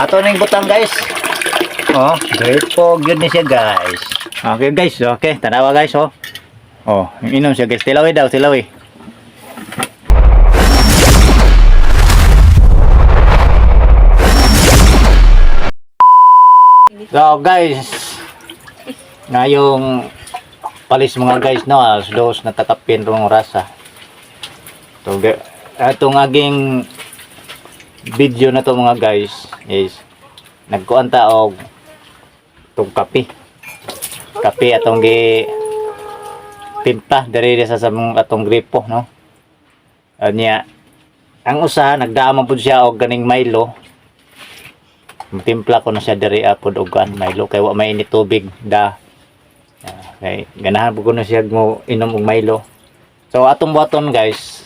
ato ning butang guys. Oh, great po gyud ni siya guys. Okay guys, okay, tanawa guys oh. Oh, inom siya guys. Tilawi daw, tilawi. So guys, ngayong palis mga guys no, as dos natakapin rong rasa. So, atong aging video na to mga guys is nagkuanta og tong kape. Kape atong gi timpla diri sa samong atong gripo no. Anya ang usa nagdama pud siya og ganing Milo. Timpla ko na siya diri apod og kan Milo kay wa may init tubig da. Ah, kay ganahan pud ko na siya mo inom og Milo. So atong buhaton guys,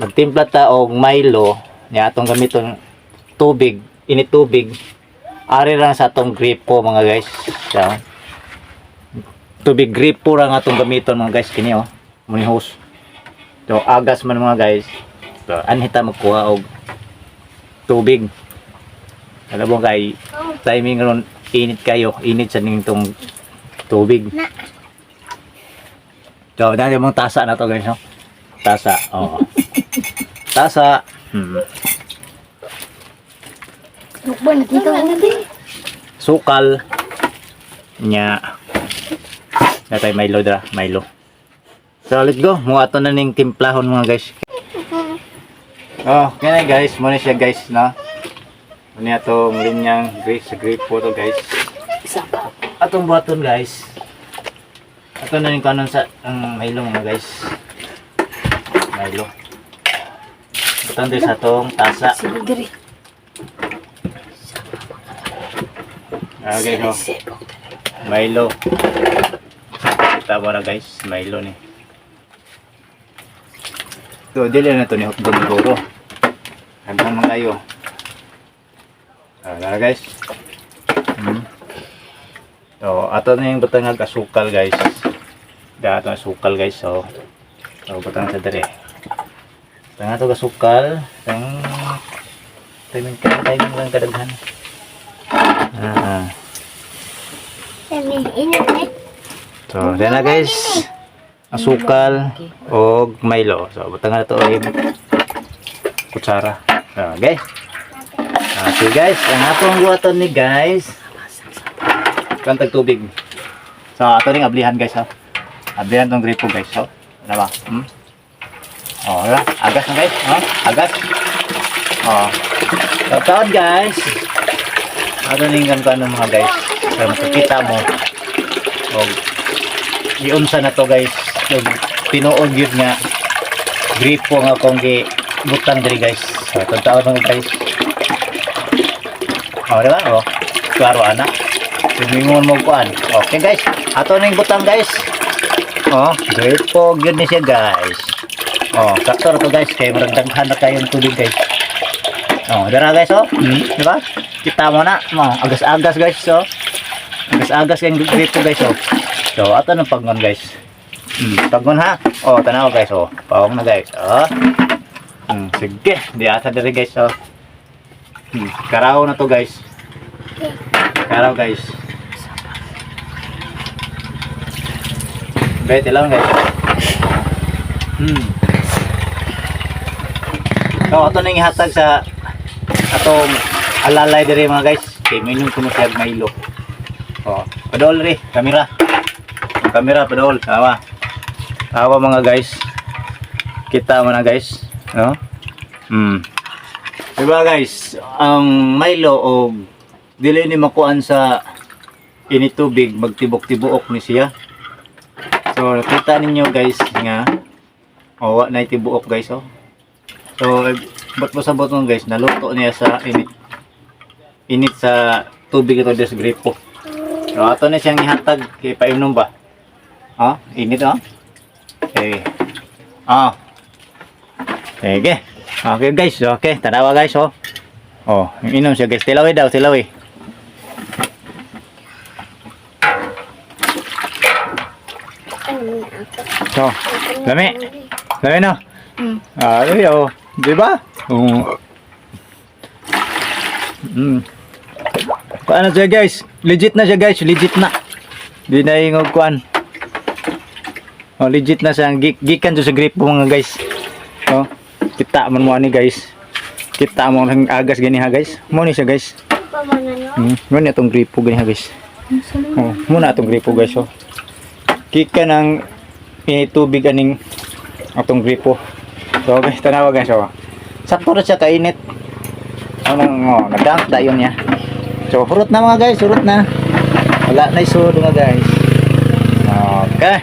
magtimpla ta og Milo niya atong gamiton tubig init tubig. Ari lang sa atong gripo mga guys. So, tubig gripo ra nga atong gamiton mga guys kini oh. Muni hose. So agas man mga guys. So anhita magkuha og tubig. Alam mo kay timing ron init kayo. Init sa ning tong tubig. So dahil mong tasa na to guys no? Tasa oo. Tasa hmm. Ko na din. sukal. Nya. Natay Milo dra Milo. So let's go. Ato na ning timplahon mga guys. Oh kaya guys. Mo na siya guys na ano atong linyang grape sa grape po to guys. Isa pa. atong buhaton guys. Ato na ning kanon sa ang Milo mga guys. Milo din sa atong tasa diri. okay go Sibok. Milo. Tama na guys, Milo ni. So, dili na to ni hotdog siguro. Hanggang mga kayo. Ah, guys. Hmm. So, ato na yung butang ng asukal guys. Da ato ang asukal guys. So, so butang sa dere. Butang ato asukal. Tang timing ka timing lang kadaghan. Ah. ah. Eh. So, yan na guys. Asukal o Milo. So, butang na ito ay kutsara. Okay. Okay guys, ang atong buhaton ni guys. Kantag tubig. So, ato ring ablihan guys ha. Ablihan tong gripo guys. So, ano ba? Hmm? Oh, wala. Agas na guys. Oh, agas. Oh. So, taon guys. Ato ring kan ano mga guys. Para makikita mo. Oh, giunsa na to guys yung tinuod yun nga gripo nga kung gi butang diri guys so tantao mga guys oh diba oh klaro ana Sumingon mo kuan okay guys ato na butang guys oh gripo yun ni siya guys oh sakto na to guys kay maragdaghan na kayong tubig guys oh dara guys oh hmm, diba kita mo na oh, agas-agas guys so agas-agas kayong gripo guys oh So, ato ng pagnon guys. Hmm, pagnon ha. Oh, tanaw guys oh. Pawong na guys. Oh. Hmm, sige. Di asa diri guys oh. Hmm, karaw na to guys. Karaw guys. Bete lang guys. Hmm. So, ato na ihatag sa atong alalay diri mga guys. Kay minum kuno siya Milo. Oh, padol ri, kamera. Ang kamera padol, tawa. Tawa mga guys. Kita mo na guys, no? Hmm. Diba guys, ang Milo o dili ni makuan sa init tubig, magtibok-tibuok ni siya. So, nakita ninyo guys nga oh, na tibuok guys oh. So, bot mo sa botong guys, naluto niya sa init init sa tubig ito des gripo. So, ato na siyang ihatag kay painom ba? Oh, init oh. Okay. Oh. Sige. Okay guys, okay. Tanawa guys oh. Oh, inom siya guys. Tilawi daw, tilawi. So, lami. Lami na. Hmm. Ah, lami oh. Di ba? Oo. Mm. Paano siya guys? Legit na siya guys, legit na. Di na ingog kuan. Oh, legit na siya. Gik gikan sa grip mga guys. Oh, kita man mo ani guys. Kita mo ang agas gani ha guys. Mo ni siya guys. Hmm, mo ni atong gripo gani ha guys. Oh, muna atong gripo guys oh. Gikan ang eh, tubig aning atong gripo. So guys, tanawa guys oh. Sakto na siya kainit. Anong oh, nagdunk dayon niya. So hurot na mga guys, hurot na. Wala na isod mga guys. Okay.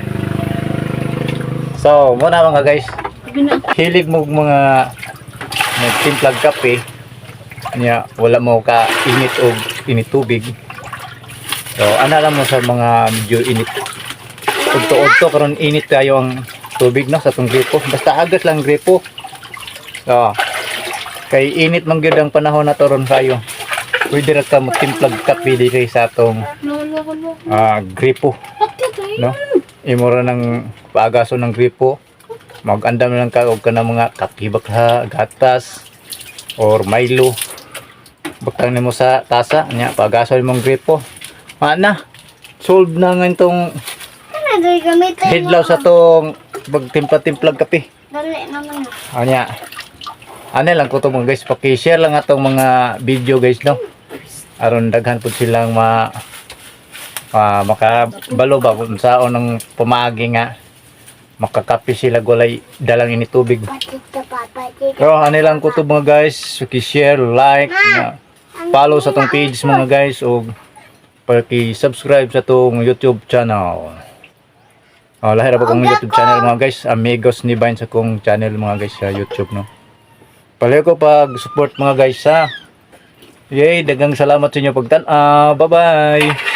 So, muna mga guys. Hilig mo mga nagtimplag kape. Nya wala mo ka init o init. So, ana lang mo sa mga medyo init. Udto-udto karon init tayo ang tubig no sa tong gripo. Basta agas lang gripo. So, kay init man gyud ang panahon na toron kayo. Pwede ra ka magtimplag kape diri sa atong Lolo ko lo. ah, gripo no imo ra ng paagaso ng gripo magandam lang ka og kana mga kape bakla gatas or Milo butang nimo sa tasa nya paagaso imong gripo ana solve na nga itong mo? headlaw sa tong pagtimpla-timplag kape Dali naman na. Anya. Ano lang ko to mga guys, paki-share lang atong mga video guys no. Aron daghan pud silang ma ah makabalo ba kung saon ng pamaagi nga makakapi sila gulay dalang ini tubig. Pero ano lang ko to mga guys, paki-share, like, nga, follow sa tong page mga guys o paki-subscribe sa tong YouTube channel. Oh, lahir pa kong YouTube channel mga guys. Amigos ni Vine sa kong channel mga guys sa YouTube no. Palayo ko pag support mga guys ha. Yay, dagang salamat sa inyo pagtan. Ah, bye-bye.